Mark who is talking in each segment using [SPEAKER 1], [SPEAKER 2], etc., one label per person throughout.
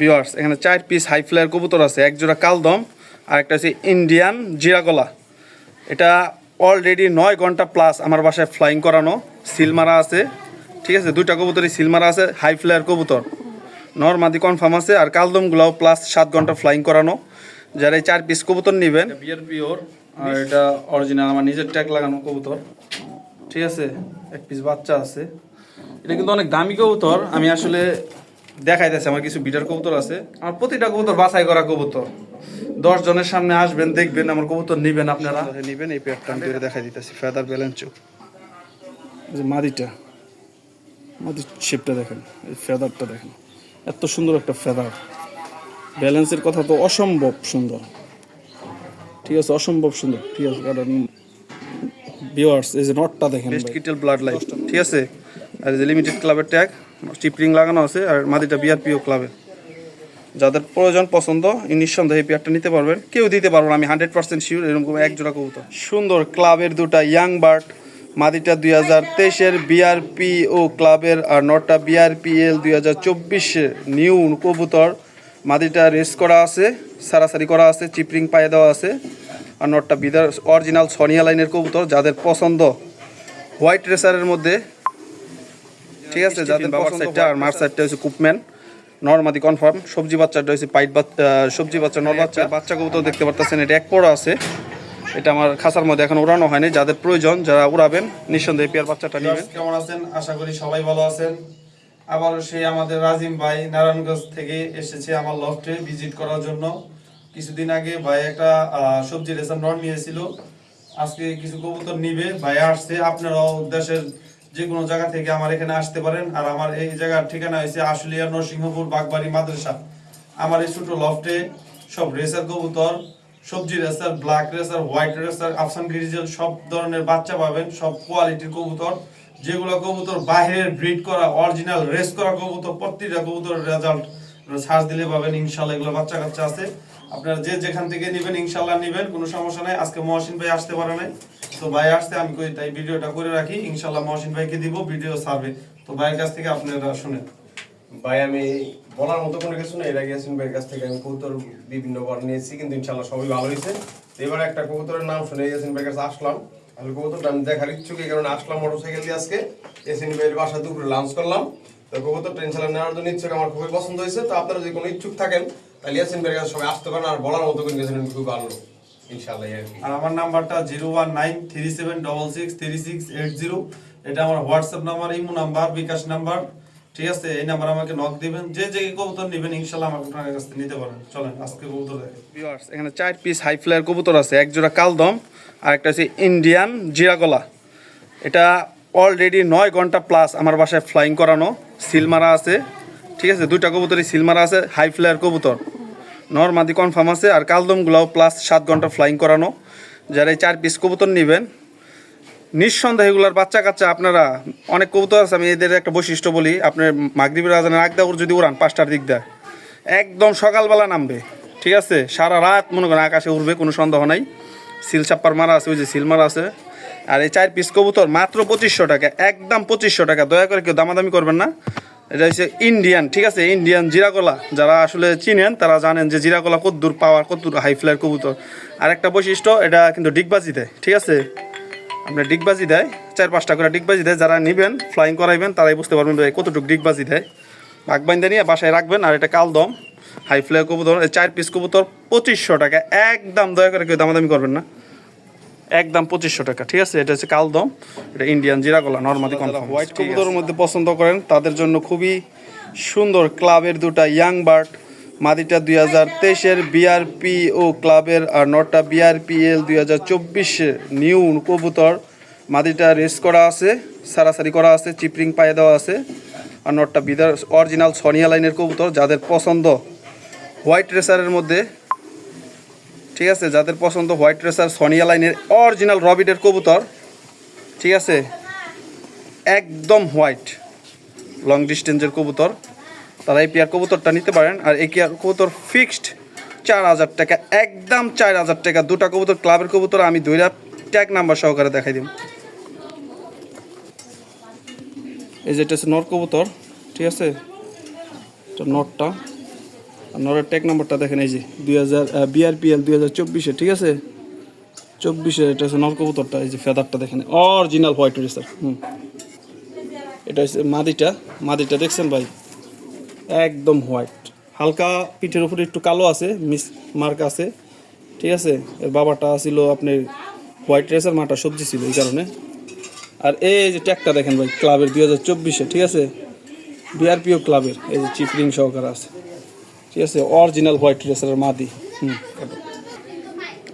[SPEAKER 1] Viewers এখানে চার piece high flyer কবুতর আছে, এক জোড়া কালদম আর একটা হচ্ছে ইন্ডিয়ান জিরাগলা। এটা অলরেডি নয় ঘণ্টা প্লাস আমার বাসায় ফ্লাইং করানো সিল মারা আছে, ঠিক আছে? দুইটা কবুতরই সিল মারা আছে হাই ফ্লায়ার কবুতর। নর্মাদি কনফার্ম আছে, আর কালদমগুলাও প্লাস সাত ঘণ্টা ফ্লাইং করানো। যারা এই চার পিস কবুতর নেবেন বিয়ার পিওর আর এটা অরিজিনাল আমার নিজের ট্যাগ লাগানো কবুতর। ঠিক আছে? এক পিস বাচ্চা আছে। এটা কিন্তু অনেক দামি কবুতর, আমি আসলে দেখাইতেছি আমার কিছু বিটার কবুতর আছে। আমার প্রতিটা কবুতর বাছাই করা কবুতর। দশ জনের সামনে আসবেন দেখবেন আমার কবুতর নিবেন আপনারা। নিবেন এই পেয়ারটা আমি ধরে দেখাই দিতেছি ফেদার ব্যালেন্স যে মাদিটা মাদির শেপটা দেখেন এই ফেদারটা দেখেন। এত সুন্দর একটা ফেদার ব্যালেন্সের কথা তো অসম্ভব সুন্দর। ঠিক আছে অসম্ভব সুন্দর। ঠিক আছে কারণ ভিউয়ার্স এই যে নটটা দেখেন বেস্ট কিটেল ব্লাড লাইট ঠিক আছে? আর যে লিমিটেড ক্লাবের ট্যাগ চিপরিং লাগানো আছে আর মাদিটা বিআরপিও ক্লাবে যাদের প্রয়োজন পছন্দ নিঃসন্দেহে পেয়ারটা নিতে পারবেন। কেউ দিতে পারবেন আমি হান্ড্রেড পার্সেন্ট শিওর এরকম এক জোড়া কবুতর। সুন্দর ক্লাবের দুটা ইয়াং বার্ড মাদিটা দুই হাজার তেইশের বিআরপি ও ক্লাবের আর নটটা বিআরপিএল দুই হাজার চব্বিশের নিউ কবুতর। মাদিটা রেস করা আছে, সারাসারি করা আছে চিপরিং পায়ে দেওয়া আছে। আর নটটা বিদার অরিজিনাল সনিয়া লাইনের কবুতর, যাদের পছন্দ। হোয়াইট রেসারের মধ্যে ঠিক আছে যাদের বাবার সাইডটা আর মার সাইডটা হচ্ছে কুপম্যান নর্মাদি কনফার্ম সবজি বাচ্চাটা হচ্ছে পাইট বাচ্চা সবজি বাচ্চা নর বাচ্চা বাচ্চা। কবুতর দেখতে পারতেছেন এটা এক পোড়া আছে এটা আমার খাসার মধ্যে এখন উড়ানো হয়নি যাদের প্রয়োজন যারা উড়াবেন নিঃসন্দেহে পেয়ার বাচ্চাটা নেবেন। কেমন আছেন? আশা করি সবাই ভালো আছেন। আবার সেই আমাদের রাজিম ভাই নারায়ণগঞ্জ থেকে এসেছে আমার লফটে ভিজিট করার জন্য। কিছুদিন আগে ভাই একটা সবজি রেশন নট নিয়েছিল আজকে কিছু কবুতর নিবে ভাই আসছে আপনারাও দেশের যে কোনো জায়গা থেকে আমার এখানে আসতে পারেন। আর আমার এই জায়গার ঠিকানা হয়েছে আশুলিয়া নরসিংহপুর বাগবাড়ি মাদ্রাসা। আমার এই ছোট লফটে সব রেসার কবুতর, সবজি racer, black racer, white racer, আফসান grizzle, সব ধরনের বাচ্চা পাবেন, সব কোয়ালিটির কবুতর। যেগুলো কবুতর বাইরের ব্রিড করা, অরিজিনাল রেস করা কবুতর প্রত্যেকটা কবুতরের রেজাল্ট সার্চ দিলে পাবেন, ইনশাল্লাহ এগুলো বাচ্চা কাচ্চা আছে। আপনারা যে যেখান থেকে নেবেন, ইনশাল্লাহ নেবেন, কোনো সমস্যা নাই। আজকে মহসিন ভাই আসতে পারে নাই। তো ভাই আসতে আমি কই, তাই ভিডিওটা করে রাখি। ইনশাল্লাহ মহসিন ভাইকে দিব, ভিডিও সার্ভে। তো ভাইয়ের কাছ থেকে আপনারা শুনেন।
[SPEAKER 2] ভাই, আমি বলার মতো কোনো কিছু নেই। এর আগে ইয়াসিন ভাইয়ের কাছ থেকে আমি কবুতর বিভিন্ন বার নিয়েছি, কিন্তু ইনশাল্লাহ সবই ভালো হয়েছে। এবার একটা কবুতরের নাম শুনে ইয়াসিন ভাইয়ের কাছে আসলাম। আমি কবুতরটা আমি দেখার ইচ্ছুক, এই কারণে আসলাম মোটরসাইকেল দিয়ে আজকে। ইয়াসিন ভাইয়ের বাসা দুপুরে লাঞ্চ করলাম। তো কবুতরটা ইনশাল্লাহ নেওয়ার জন্য ইচ্ছুক, আমার খুবই পছন্দ হয়েছে। তো আপনারা যদি কোনো ইচ্ছুক থাকেন, তাহলে ইয়াসিন ভাইয়ের কাছে সবাই আসতে পারেন, আর বলার মতো কোনো কিছু খুবই ভালো। আর
[SPEAKER 1] আমার নাম্বারটা zero one nine three seven double six three six eight zero. এটা আমার WhatsApp number imo number bKash number. ঠিক আছে? এই নাম্বার আমাকে নক দিবেন। যে যে কবুতর নেবেন ইনশাল্লাহ আমার আপনার কাছ থেকে নিতে পারেন। চলেন আজকে কবুতর দেখে। এখানে চার পিস হাই ফ্লায়ার কবুতর আছে। এক জোড়া কালদম আর একটা হচ্ছে ইন্ডিয়ান জিরাগলা। এটা অলরেডি নয় ঘণ্টা প্লাস আমার বাসায় ফ্লাইং করানো। সিল মারা আছে। ঠিক আছে? দুইটা কবুতরই সিল মারা আছে হাই ফ্লায়ার কবুতর। নর্মাদি কনফার্ম আছে। আর কালদমগুলাও প্লাস সাত ঘণ্টা ফ্লাইং করানো। যারা এই চার পিস কবুতর নেবেন, নিঃসন্দেহে এগুলার বাচ্চা কাচ্চা আপনারা, অনেক কবুতর আছে, আমি এদের একটা বৈশিষ্ট্য বলি আপনার মাগরীবের আজানের আগ যদি উড়ান, পাঁচটার দিক দেয়, একদম সকালবেলা নামবে, ঠিক আছে? সারা রাত মনে করেন আকাশে উড়বে, কোনো সন্দেহ নাই। সিল চাপ্পার মারা আছে, ওই যে সিল মারা আছে। আর এই চার পিস কবুতর মাত্র পঁচিশশো টাকা, একদম পঁচিশশো টাকা, দয়া করে কেউ দামাদামি করবেন না। এটা হচ্ছে ইন্ডিয়ান ঠিক আছে? ইন্ডিয়ান জিরাকলা। যারা আসলে চিনেন, তারা জানেন যে জিরাকলা কদ্দূর পাওয়ার, কদ্দূর হাই ফ্লায়ার কবুতর। আর একটা বৈশিষ্ট্য, এটা কিন্তু ডিগবাজি দেয়, ঠিক আছে? আপনার ডিগবাজি দেয়, চার পাঁচটা করে ডিগবাজি দেয়। যারা নেবেন ফ্লাইং করাইবেন, তারাই বুঝতে পারবেন কতটুকু ডিগবাজি দেয়। বাগবাইন্দা নিয়ে বাসায় রাখবেন, আর এটা কালদম হাই ফ্লায়ার কবুতর চার পিস কবুতর পঁচিশশো টাকা। একদম দয়া করে কেউ দামাদামি করবেন না। একদম পঁচিশশো টাকা ঠিক আছে? এটা হচ্ছে কালদম এটা ইন্ডিয়ান জিরা জিরাগোলা নর্মালি হোয়াইট কবুতরের মধ্যে পছন্দ করেন তাদের জন্য খুবই সুন্দর ক্লাবের দুটা ইয়াং বার্ড মাদিটা দুই হাজার তেইশের বিআরপি ও ক্লাবের আর নটটা বিআরপিএল দুই হাজার চব্বিশের নিউ কবুতর। মাদিটা রেস করা আছে সারাসারি করা আছে চিপরিং পায়ে দেওয়া আছে। আর নটটা বিদার অরিজিনাল সনিয়া লাইনের কবুতর যাদের পছন্দ হোয়াইট রেসারের মধ্যে ঠিক আছে? যাদের পছন্দ হোয়াইট রেসার সনিয়া লাইনের অরিজিনাল রবিটের কবুতর, ঠিক আছে? একদম হোয়াইট লং ডিস্টেন্সের কবুতর। তারা এই পেয়ার কবুতরটা নিতে পারেন। আর এই পেয়ার কবুতর ফিক্সড চার হাজার টাকা, একদম চার হাজার টাকা। দুটা কবুতর ক্লাবের কবুতর, আমি দুইটা ট্যাগ নাম্বার সহকারে দেখাই দিই এই যেটা হচ্ছে নর কবুতর, ঠিক আছে? এটা নটটা আর নরের ট্যাগ নাম্বারটা দেখেন এই যে, দুই হাজার বিআরপিএল দুই হাজার চব্বিশে, ঠিক আছে? চব্বিশে এটা হচ্ছে নর কবুতরটা এই যে ফেদারটা দেখেন অরিজিনাল হোয়াইট রেসার হুম। এটা হচ্ছে মাদিটা মাদিটা দেখছেন ভাই? একদম হোয়াইট হালকা পিঠের উপরে একটু কালো আছে মিস মার্ক আছে, ঠিক আছে? এর বাবাটা ছিল আপনার হোয়াইট রেসার মাটা সবজি ছিল এই কারণে। আর এই যে ট্যাগটা দেখেন ভাই ক্লাবের দুই হাজার চব্বিশে, ঠিক আছে? বিআরপিও ক্লাবের এই যে চিপ রিং সহকারে আছে। ঠিক আছে অরিজিনাল হোয়াইট রেসারের মাদি। হুম।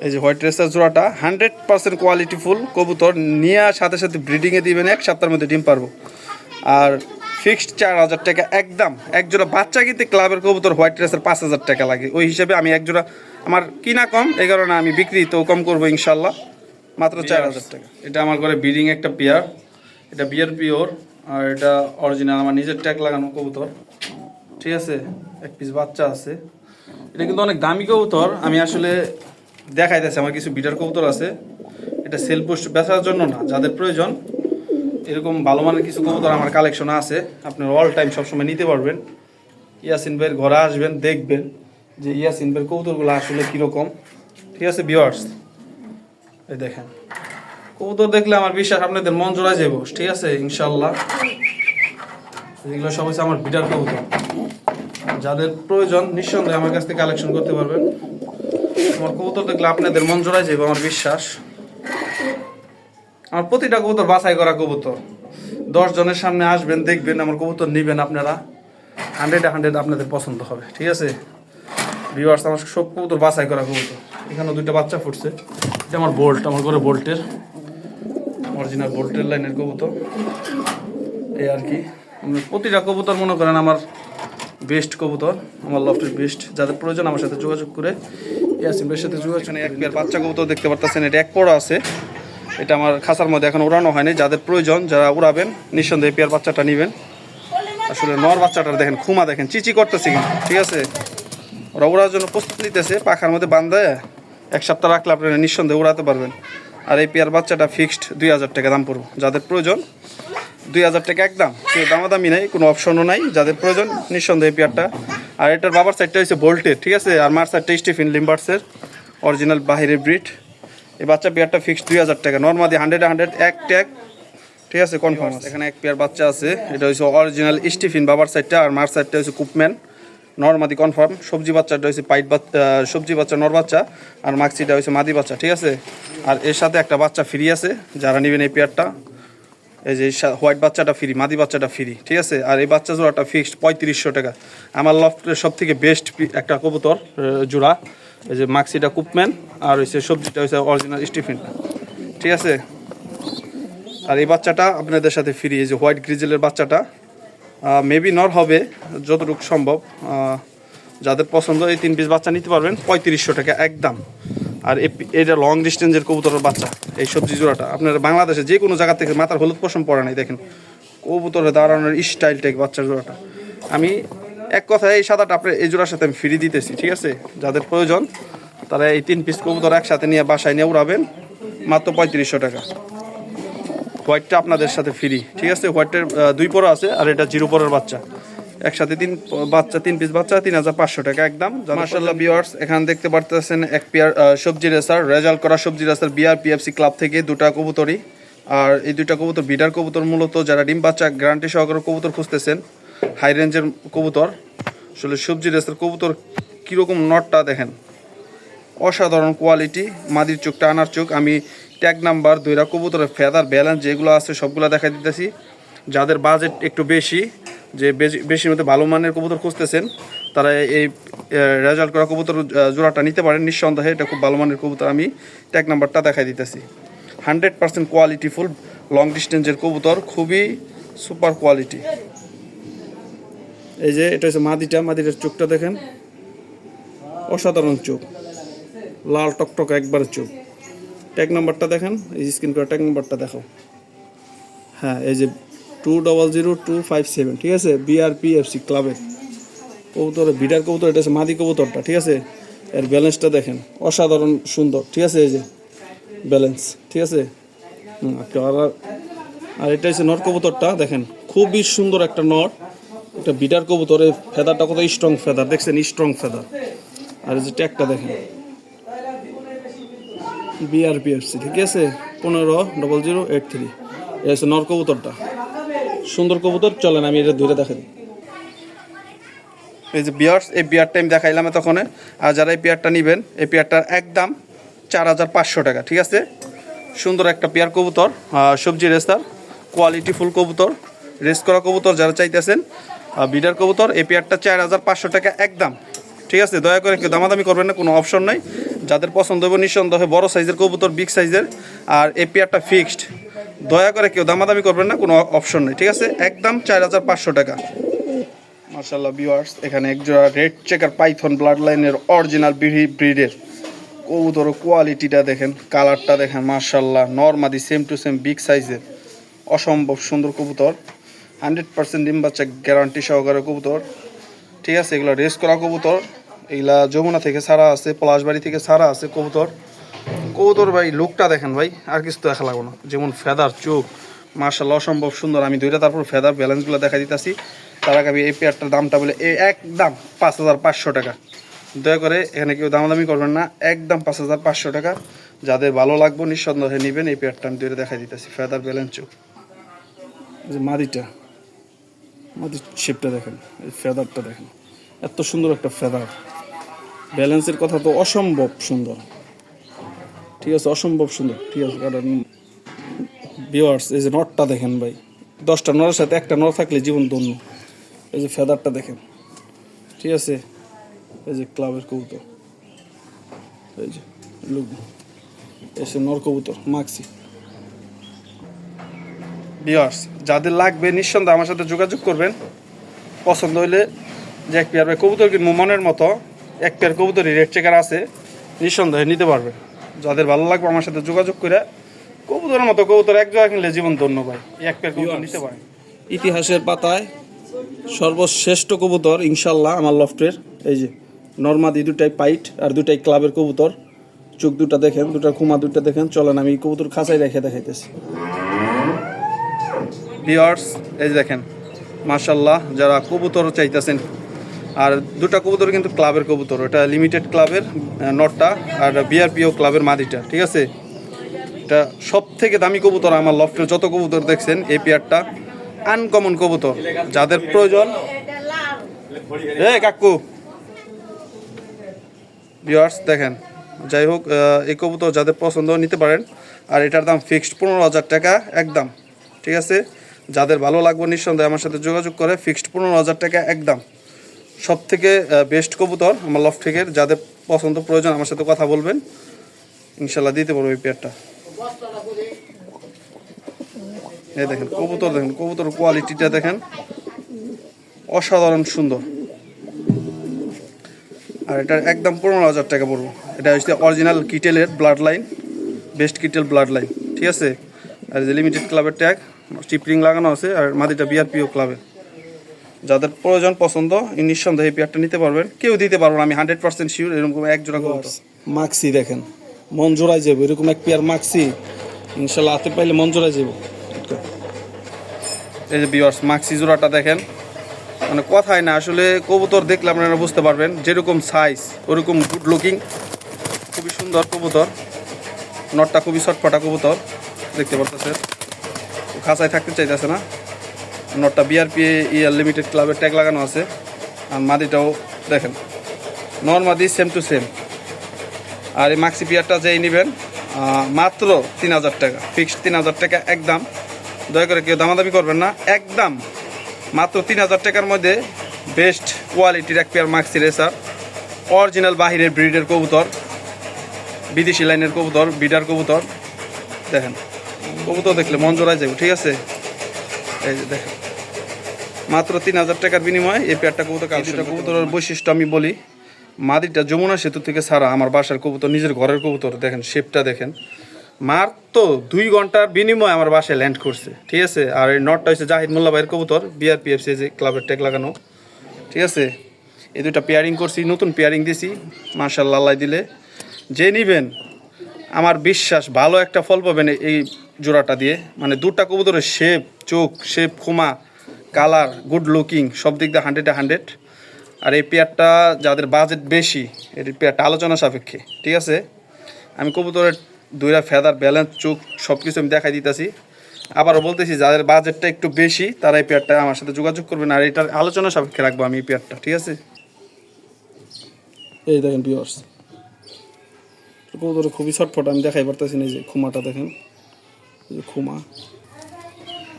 [SPEAKER 1] এই যে হোয়াইট রেসার জোড়াটা হান্ড্রেড পার্সেন্ট কোয়ালিটি ফুল কবুতর নিয়ে সাথে সাথে ব্রিডিংয়ে দিবেন এক সপ্তাহের মধ্যে ডিম পারব। আর ফিক্সড চার হাজার টাকা একদম এক জোড়া বাচ্চা কিনতে ক্লাবের কবুতর হোয়াইট রেসার পাঁচ হাজার টাকা লাগে। ওই হিসাবে আমি এক জোড়া আমার কিনা কম এই কারণে আমি বিক্রি তো কম করব ইনশাল্লাহ মাত্র চার হাজার টাকা। এটা আমার ঘরে ব্রিডিং একটা পেয়ার এটা বিয়ার পিওর আর এটা অরিজিনাল আমার নিজের ট্যাগ লাগানো কবুতর। ঠিক আছে, এক পিস বাচ্চা আছে। এটা কিন্তু অনেক দামি কবুতর, আমি আসলে দেখাইতেছি, আমার কিছু বিটার কবুতর আছে। এটা সেল পোস্ট বেচার জন্য না, যাদের প্রয়োজন। এরকম ভালো মানের কিছু কবুতর আমার কালেকশন আছে, আপনার অল টাইম সবসময় নিতে পারবেন। ইয়াসিন ভাইয়ের ঘরে আসবেন, দেখবেন যে ইয়াসিন ভাইয়ের কবুতরগুলো আসলে কীরকম। ঠিক আছে বিয়ার্স এই দেখেন, কবুতর দেখলে আমার বিশ্বাস আপনাদের মন জোড়া যাব ঠিক আছে ইনশাল্লাহ এগুলো সব হচ্ছে আমার বিটার কবুতর। যাদের প্রয়োজন, নিঃসন্দেহে আমার কাছ থেকে কালেকশন করতে পারবেন। আমার কবুতর দেখলে আপনাদের মন জোড়ায় যাবে আমার বিশ্বাস। আমার প্রতিটা কবুতর বাছাই করা কবুতর। দশ জনের সামনে আসবেন, দেখবেন আমার কবুতর নেবেন আপনারা। হান্ড্রেড হান্ড্রেড আপনাদের পছন্দ হবে, ঠিক আছে? ভিউয়ার্স আমার সব কবুতর বাছাই করা কবুতর। এখানে দুইটা বাচ্চা ফুটছে। এটা আমার বোল্ট আমার ঘরে বোল্টের অরিজিনাল বোল্টের লাইনের কবুতর। এই আর কি। প্রতিটা কবুতর মনে করেন আমার বেস্ট কবুতর আমার লফটের বেস্ট যাদের প্রয়োজন আমার সাথে যোগাযোগ করে ইয়াসিমের সাথে যোগাযোগ এখানে এক পেয়ার বাচ্চা কবুতর দেখতে পারতেছেন এটা এক পড়া আছে। এটা আমার খাসার মধ্যে এখন উড়ানো হয়নি। যাদের প্রয়োজন যারা উড়াবেন নিঃসন্দেহে পেয়ার বাচ্চাটা নেবেন। আসলে নর বাচ্চাটা দেখেন খুমা দেখেন চিচি করতেছে কিন্তু ঠিক আছে? ওরা উড়ার জন্য প্রস্তুত নিতেছে পাখার মধ্যে বান্ধায় এক সপ্তাহ রাখলে আপনারা নিঃসন্দেহে উড়াতে পারবেন। আর এই পেয়ার বাচ্চাটা ফিক্সড দুই হাজার টাকা দাম পড়ব। যাদের প্রয়োজন দুই হাজার টাকা একদম। কেউ দামাদামি নাই, কোনো অপশনও নাই, যাদের প্রয়োজন নিঃসন্দেহে পেয়ারটা আর এটার বাবার সাইডটা হচ্ছে বোল্টের ঠিক আছে? আর মার সাইডটা স্টিফিন লিম্বার্সের অরিজিনাল বাহিরের ব্রিড এই বাচ্চা পেয়ারটা ফিক্সড দুই হাজার টাকা। নর্মালি হান্ড্রেড হান্ড্রেড এক ট্যাগ ঠিক আছে? কনফার্ম এখানে এক পেয়ার বাচ্চা আছে। এটা হচ্ছে অরিজিনাল স্টিফিন বাবার সাইডটা আর মার সাইডটা হচ্ছে কুপম্যান নর্মাদি কনফার্ম সবজি বাচ্চাটা হচ্ছে পাইট বাচ্চা সবজি বাচ্চা, নর বাচ্চা। আর মাক্সিটা হচ্ছে মাদি বাচ্চা, ঠিক আছে? আর এর সাথে একটা বাচ্চা ফ্রি আছে। যারা নেবেন এই পেয়ারটা এই যে হোয়াইট বাচ্চাটা ফ্রি মাদি বাচ্চাটা ফ্রি ঠিক আছে? আর এই বাচ্চা জোড়াটা ফিক্সড পঁয়ত্রিশশো টাকা। আমার লফটের সব থেকে বেস্ট একটা কবুতর জোড়া, এই যে মাক্সিটা কুপম্যান, আর হচ্ছে সবজিটা হচ্ছে অরিজিনাল স্টিফিন ঠিক আছে? আর এই বাচ্চাটা আপনাদের সাথে ফ্রি এই যে হোয়াইট গ্রিজেলের বাচ্চাটা মেবি নর হবে, যতটুকু সম্ভব যাদের পছন্দ, এই তিন পিস বাচ্চা নিতে পারবেন, পঁয়ত্রিশশো টাকা একদম। আর এটা লং ডিস্টেন্সের কবুতরের বাচ্চা, এই সবজি জোড়াটা। আপনারা বাংলাদেশে যে কোনো জায়গা থেকে মাথার হলুদ পশম পড়ে নাই, দেখেন। কবুতরে দাঁড়ানোর স্টাইলটাই বাচ্চার জোড়াটা। আমি এক কথায় এই সাদাটা আপনার এই জোড়ার সাথে আমি ফ্রি দিতেছি, ঠিক আছে? যাদের প্রয়োজন, তারা এই তিন পিস কবুতর একসাথে নিয়ে বাসায় নিয়ে উড়াবেন, মাত্র পঁয়ত্রিশশো টাকা। হোয়াইটটা আপনাদের সাথে ফ্রি ঠিক আছে? হোয়াইটের দুই পরও আছে, আর এটা জিরো পরের বাচ্চা। একসাথে তিন বাচ্চা তিন পিস বাচ্চা তিন হাজার পাঁচশো টাকা একদম। মার্শাল্লাহ বিয়ার্স এখানে দেখতে পারতেছেন এক পেয়ার সবজি রেসার রেজাল্ট করা সবজি রেসার বিআর পিএফসি ক্লাব থেকে দুটা কবুতরই। আর এই দুইটা কবুতর বিডার কবুতর মূলত যারা ডিম বাচ্চা গ্যারান্টি সহকারে কবুতর খুঁজতেছেন হাই রেঞ্জের কবুতর। আসলে সবজি রেসার কবুতর কীরকম নটটা দেখেন? অসাধারণ কোয়ালিটি মাদির চোখটা আনার চোখ। আমি ট্যাগ নাম্বার দুইরা কবুতরের ফেদার ব্যালেন্স যেগুলো আছে সবগুলো দেখা দিতেছি। যাদের বাজেট একটু বেশি যে বেশি মধ্যে ভালো মানের কবুতর খুঁজতেছেন, তারা এই রেজাল্ট করা কবুতর জোড়াটা নিতে পারেন। নিঃসন্দেহে এটা খুব ভালো মানের কবুতর। আমি ট্যাগ নাম্বারটা দেখাই দিতেছি। হান্ড্রেড পার্সেন্ট কোয়ালিটিফুল লং ডিস্টেন্সের কবুতর, খুবই সুপার কোয়ালিটি এই যে, এটা হচ্ছে মাদিটা। মাদিটার চোখটা দেখেন। অসাধারণ চোখ। লাল টকটক একবারে চোখ। ট্যাগ নাম্বারটা দেখেন। এই স্ক্রিন করা ট্যাগ নাম্বারটা দেখো হ্যাঁ এই যে two double zero two five seven ঠিক আছে? বিআরপিএফসি ক্লাবের কবুতর বিডার কবুতর এটা হচ্ছে মাদি কবুতরটা ঠিক আছে? এর ব্যালেন্সটা দেখেন অসাধারণ সুন্দর ঠিক আছে? এই যে ব্যালেন্স ঠিক আছে? হুম, আর এটা হচ্ছে নর কবুতরটা দেখেন খুবই সুন্দর একটা নট এটা বিটার কবুতরের ফেদারটা কত স্ট্রং ফেদার দেখছেন? স্ট্রং ফেদার আর এই যে ট্যাগটা দেখেন। বিআরপিএফসি ঠিক আছে? পনেরো ডবল জিরো এইট থ্রি এটা হচ্ছে নর কবুতরটা। সুন্দর কবুতর, চলেন আমি এটা ধরে দেখা দিই। এই যে বিয়ার্স এই বিয়ারটা আমি দেখাইলাম তখন আর যারা এই পেয়ারটা নেবেন, এই পেয়ারটার একদম চার হাজার পাঁচশো টাকা, ঠিক আছে? সুন্দর একটা পেয়ার কবুতর সবজি রেস্তার কোয়ালিটি ফুল কবুতর রেস করা কবুতর যারা চাইতেছেন বিডার কবুতর, এই পেয়ারটা চার হাজার পাঁচশো টাকা একদম, ঠিক আছে? দয়া করে কেউ দামাদামি করবেন না, কোনো অপশন নাই। যাদের পছন্দ হবে, নিঃসন্দেহে বড় সাইজের কবুতর বিগ সাইজের আর এই পেয়ারটা ফিক্সড দয়া করে কেউ দামাদামি করবেন না, কোনো অপশন নেই, ঠিক আছে? একদম চার হাজার পাঁচশো টাকা। মার্শাল্লাহ ভিউয়ার্স এখানে একজোড়া রেড চেকার পাইথন ব্লাড লাইনের অরিজিনাল ব্রিডের কবুতর কোয়ালিটিটা দেখেন কালারটা দেখেন মার্শাল্লাহ নর্মাদি সেম টু সেম বিগ সাইজের অসম্ভব সুন্দর কবুতর। হান্ড্রেড পার্সেন্ট ডিম বাচ্চা গ্যারান্টি সহকারে কবুতর। ঠিক আছে, এগুলো রেস করা কবুতর। এগুলা যমুনা থেকে সারা আছে, পলাশবাড়ি থেকে সারা আছে কবুতর। কবুতর ভাই, লুকটা দেখেন ভাই, আর কিছু তো দেখা লাগবো না। যেমন ফেদার চোখ মার্শাল্লাহ অসম্ভব সুন্দর। আমি দুইটা তারপর ফেদার ব্যালেন্সগুলো দেখা দিতেছি। তার আগে আমি এই পেয়ারটার দামটা বলে একদম পাঁচ হাজার পাঁচশো টাকা। দয়া করে এখানে কেউ দামাদামি করবেন না, একদম পাঁচ হাজার পাঁচশো টাকা। যাদের ভালো লাগবে, নিঃসন্দেহে নেবেন। এই পেয়ারটা আমি দুইটা দেখা দিতেছি, ফেদার ব্যালেন্স চোখ। যে মাদিটা, মাদির শেপটা দেখেন, এই ফেদারটা দেখেন। এত সুন্দর একটা ফেদার। ব্যালেন্সের কথা তো অসম্ভব সুন্দর। ঠিক আছে, অসম্ভব সুন্দর। ঠিক আছে, কারণ ভিওয়ার্স এই যে নটটা দেখেন ভাই, দশটা নরের সাথে একটা নর থাকলে জীবন ধন্য। এই যে ফেদারটা দেখেন, ঠিক আছে? এই যে ক্লাবের কবুতর। এই যে লুক এসে নর কবুতর মাক্সি ভিওয়ার্স যাদের লাগবে, নিঃসন্দেহে আমার সাথে যোগাযোগ করবেন। পছন্দ হইলে যে এক পেয়ার কবুতর কিনবো, মনের মতো। এক পেয়ার কবুতরই রেড চেকার আছে, নিঃসন্দেহে নিতে পারবে যাদের ভালো লাগবে আমার সাথে যোগাযোগ করে কবুতরের মতো কবুতর এক জায়গা কিনলে জীবন ধন্য ভাই। এক পেয়ার কবুতর নিতে পারেন। ইতিহাসের পাতায় সর্বশ্রেষ্ঠ কবুতর ইনশাল্লাহ আমার লফটের। এই যে নর্মাদি দুটাই পাইট আর দুটাই ক্লাবের কবুতর। চোখ দুটা দেখেন দুটা খুমা দুটা দেখেন। চলেন আমি কবুতর খাঁচাই রেখে দেখাইতেছি। ভিওয়ার্স এই যে দেখেন মাশাল্লাহ যারা কবুতর চাইতেছেন আর দুটা কবুতর কিন্তু ক্লাবের কবুতর এটা লিমিটেড ক্লাবের নটটা আর বিআরপিও ক্লাবের মাদিটা, ঠিক আছে? এটা সব থেকে দামি কবুতর আমার লফটের যত কবুতর দেখছেন, এই পেয়ারটা আনকমন কবুতর। যাদের প্রয়োজন এ কাকু। ভিওয়ার্স দেখেন, যাই হোক এই কবুতর যাদের পছন্দ নিতে পারেন, আর এটার দাম ফিক্সড পনেরো হাজার টাকা একদম, ঠিক আছে? যাদের ভালো লাগবে, নিঃসন্দেহে আমার সাথে যোগাযোগ করে ফিক্সড পনেরো হাজার টাকা একদম। সব থেকে বেস্ট কবুতর আমার লফ থেকে, যাদের পছন্দ প্রয়োজন আমার সাথে কথা বলবেন, ইনশাল্লাহ দিতে পারব এই পেয়ারটা এই দেখেন, কবুতর দেখেন, কবুতর কোয়ালিটিটা দেখেন, অসাধারণ সুন্দর। আর এটা একদম পনেরো হাজার টাকা পড়ব। এটা হচ্ছে অরিজিনাল কিটেলের blood line best কিটেল blood line ঠিক আছে? আর যে লিমিটেড ক্লাবের ট্যাগ চিপরিং লাগানো আছে, আর মাদিটা বিআরপিও ক্লাবের যাদের প্রয়োজন পছন্দ নিঃসন্দেহে এই পেয়ারটা নিতে পারবেন। কেউ দিতে পারবেন আমি হান্ড্রেড পার্সেন্ট শিওর এরকম এক জোড়া মাক্সি দেখেন। মন জোড়ায় যাব এরকম এক পেয়ার মাক্সি ইনশাল্লাহ হাতে পাইলে মন জোড়ায় যাব। এই যে বিয়ার্স মাক্সি জোড়াটা দেখেন। মানে কথাই না আসলে কবুতর দেখলে আপনারা বুঝতে পারবেন যেরকম সাইজ ওরকম গুড লুকিং খুবই সুন্দর কবুতর। নটটা খুবই ছটফটা কবুতর। দেখতে পারতেছেন? ও খাঁচায় থাকতে চাইতেছে না। নটটা বিআরপি ইয়ার লিমিটেড ক্লাবের ট্যাগ লাগানো আছে। আর মাদিটাও দেখেন, নর মাদি সেম টু সেম আর এই মাক্সি পিয়ারটা যেই নেবেন মাত্র তিন হাজার টাকা ফিক্সড তিন হাজার টাকা একদম। দয়া করে কেউ দামাদামি করবেন না, একদম। মাত্র তিন হাজার টাকার মধ্যে বেস্ট কোয়ালিটির এক পেয়ার মাক্সি রেসার অরিজিনাল বাহিরের ব্রিডের কবুতর, বিদেশি লাইনের কবুতর বিডার কবুতর। দেখেন, কবুতর দেখলে মন জোড়ায় যাবে, ঠিক আছে? এই যে দেখেন। মাত্র তিন হাজার টাকার বিনিময়ে এই পেয়ারটা কবুতর কালচিটা কবুতরের বৈশিষ্ট্য আমি বলি মাদিটা যমুনা সেতু থেকে ছাড়া আমার বাসার কবুতর নিজের ঘরের কবুতর দেখেন শেপটা দেখেন। মাত্র দুই ঘণ্টার বিনিময়ে আমার বাসায় ল্যান্ড করছে ঠিক আছে? আর এই নটটা হচ্ছে জাহিদ মোল্লা ভাইয়ের কবুতর বিআরপিএফসি যে ক্লাবের ট্যাগ লাগানো ঠিক আছে? এই দুইটা পেয়ারিং করছি নতুন পেয়ারিং দিছি মার্শাল্লাহ আল্লাহ দিলে। যে নিবেন আমার বিশ্বাস ভালো একটা ফল পাবেন এই জোড়াটা দিয়ে। মানে দুটা কবুতরের শেপ চোখ শেপ খুমা কালার গুড লুকিং সব দিক দিয়ে হান্ড্রেডে হান্ড্রেড আর এই পেয়ারটা যাদের বাজেট বেশি এই পেয়ারটা আলোচনা সাপেক্ষে, ঠিক আছে? আমি কবুতরের দুইটা ফেদার ব্যালেন্স চোখ সব কিছু আমি দেখাই দিতেছি। আবারও বলতেছি, যাদের বাজেটটা একটু বেশি, তারা এই পেয়ারটা আমার সাথে যোগাযোগ করবেন। আর এটার আলোচনা সাপেক্ষে রাখব আমি এই পেয়ারটা, ঠিক আছে? এই দেখেন পিওর্স কবুতর খুবই ছটফট, আমি দেখাই পারতেছি না যে খুমাটা দেখেন। খুমা।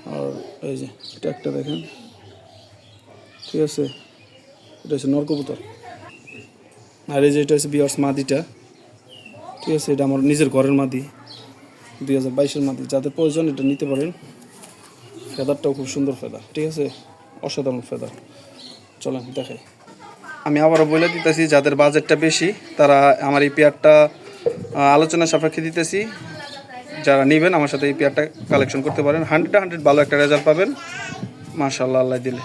[SPEAKER 1] আর এই যে এটা একটা দেখেন। ঠিক আছে? এটা হচ্ছে নরকবুতর আর এই যে এটা হচ্ছে বিয়ার্স মাদিটা। ঠিক আছে? এটা আমার নিজের ঘরের মাদি। দুই হাজার বাইশের মাদি। যাদের প্রয়োজন এটা নিতে পারেন। ফেদারটাও খুব সুন্দর ফেদার। ঠিক আছে? অসাধারণ ফেদার। চলেন, দেখাই। আমি আবারও বলে দিতেছি, যাদের বাজেটটা বেশি, তারা আমার এই পেয়ারটা আলোচনা সাপেক্ষে দিতেছি। যারা নেবেন আমার সাথে এই পেয়ারটা কালেকশন করতে পারেন। হান্ড্রেড হান্ড্রেড ভালো একটা রেজাল্ট পাবেন। মাশাল্লাহ আল্লাহ দিলে।